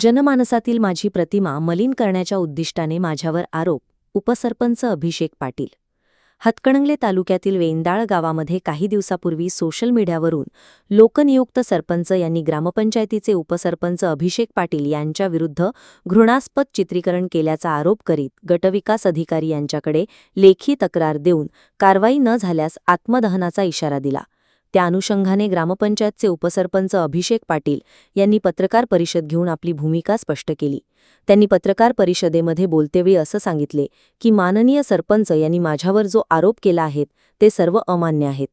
जनमानसातील माझी प्रतिमा मलिन करण्याच्या उद्दिष्टाने माझ्यावर आरोप उपसरपंच अभिषेक पाटील. हातकणंगले तालुक्यातील वेंदाळ गावामध्ये काही दिवसापूर्वी सोशल मीडियावरून लोकनियुक्त सरपंच यांनी ग्रामपंचायतीचे उपसरपंच अभिषेक पाटील यांच्याविरुद्ध घृणास्पद चित्रीकरण केल्याचा आरोप करीत गटविकास अधिकारी यांच्याकडे लेखी तक्रार देऊन कारवाई न झाल्यास आत्मदहनाचा इशारा दिला. त्या अनुषंगाने ग्रामपंचायतचे उपसरपंच अभिषेक पाटील यांनी पत्रकार परिषद घेऊन आपली भूमिका स्पष्ट केली. त्यांनी पत्रकार परिषदेमध्ये बोलतेवेळी असं सांगितले की माननीय सरपंच यांनी माझ्यावर जो आरोप केला आहेत ते सर्व अमान्य आहेत.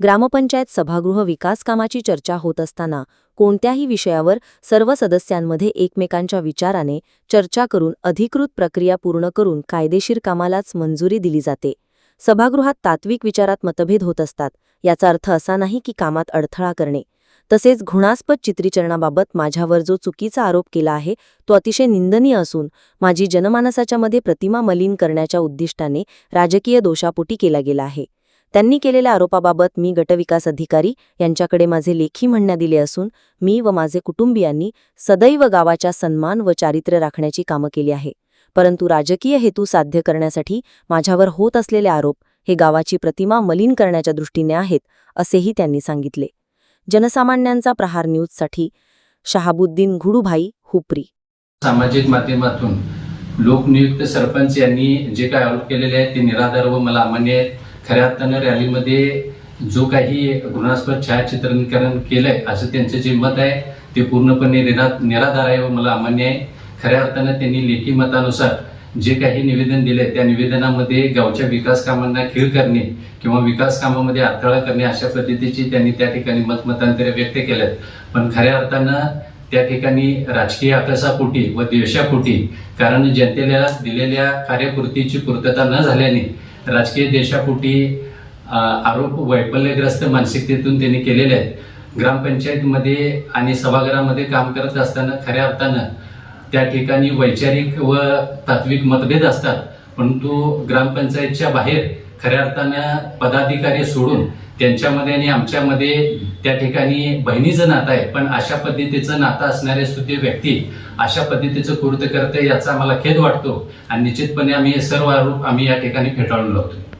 ग्रामपंचायत सभागृह विकास कामाची चर्चा होत असताना कोणत्याही विषयावर सर्व सदस्यांमध्ये एकमेकांच्या विचाराने चर्चा करून अधिकृत प्रक्रिया पूर्ण करून कायदेशीर कामालाच मंजुरी दिली जाते. सभागृहात तात्विक विचारात मतभेद होत असतात. याचा अर्थ असा नाही की कामात अडथळा करणे. तसेच घृणास्पद चित्रीकरणाबाबत माझ्यावर जो चुकीचा आरोप केला आहे तो अतिशय निंदनीय असून माझी जनमानसाच्या मध्ये प्रतिमा मलिन करण्याच्या उद्दिष्टाने राजकीय दोषापोटी केला गेला आहे. त्यांनी केलेल्या आरोपाबाबत मी गटविकास अधिकारी यांच्याकडे माझे लेखी म्हणण्या दिले असून मी व माझे कुटुंबियांनी सदैव गावाच्या सन्मान व चारित्र्य राखण्याची कामं केली आहे. परंतु राजकीय हेतू साध्य करण्यासाठी माझ्यावर होत असलेले आरोप हे गावाची प्रतिमा मलिन करण्याच्या दृष्टीने आहेत असेही त्यांनी सांगितले. जनसामान्यांचा प्रहार न्यूजसाठी शहाबुद्दीन घुडूभाई हुपरी. सामाजिक माध्यमातून लोकनियुक्त सरपंच यांनी जे काय आरोप केलेले आहेत ते निराधार व मला अमान्य खऱ्या अर्थानं रॅलीमध्ये जो काही घृणास्पद छायाचित्रणकरण केलंय असं त्यांचं जे मत आहे ते पूर्णपणे निरा निराधार आहे व मला अमान्य आहे. खऱ्या अर्थानं त्यांनी लेखी मतानुसार जे काही निवेदन दिले त्या निवेदनामध्ये गावच्या विकास कामांना खीळ करणे किंवा विकास कामामध्ये अडथळा करणे अशा पद्धतीची त्यांनी त्या ठिकाणी मतमतांतरे व्यक्त केलेत पण खऱ्या अर्थानं त्या ठिकाणी राजकीय आकसापोटी व द्वेषापोटी कारण जनतेला दिलेल्या कार्यपूर्तीची पूर्तता न झाल्याने राजकीय देशापोटी आरोप वैफल्यग्रस्त मानसिकतेतून त्यांनी केलेले आहेत. ग्रामपंचायतमध्ये आणि सभागृहामध्ये काम करत असताना खऱ्या अर्थानं त्या ठिकाणी वैचारिक व तात्विक मतभेद असतात. परंतु ग्रामपंचायतच्या बाहेर खऱ्या अर्थानं पदाधिकारी सोडून त्यांच्यामध्ये आणि आमच्यामध्ये त्या ठिकाणी बहिणीचं नातं आहे. पण अशा पद्धतीचं नातं असणारे सुद्धा व्यक्ती अशा पद्धतीचं कृत्य करते याचा आम्हाला खेद वाटतो. आणि निश्चितपणे आम्ही हे सर्व आरोप आम्ही या ठिकाणी फेटाळून लावतो.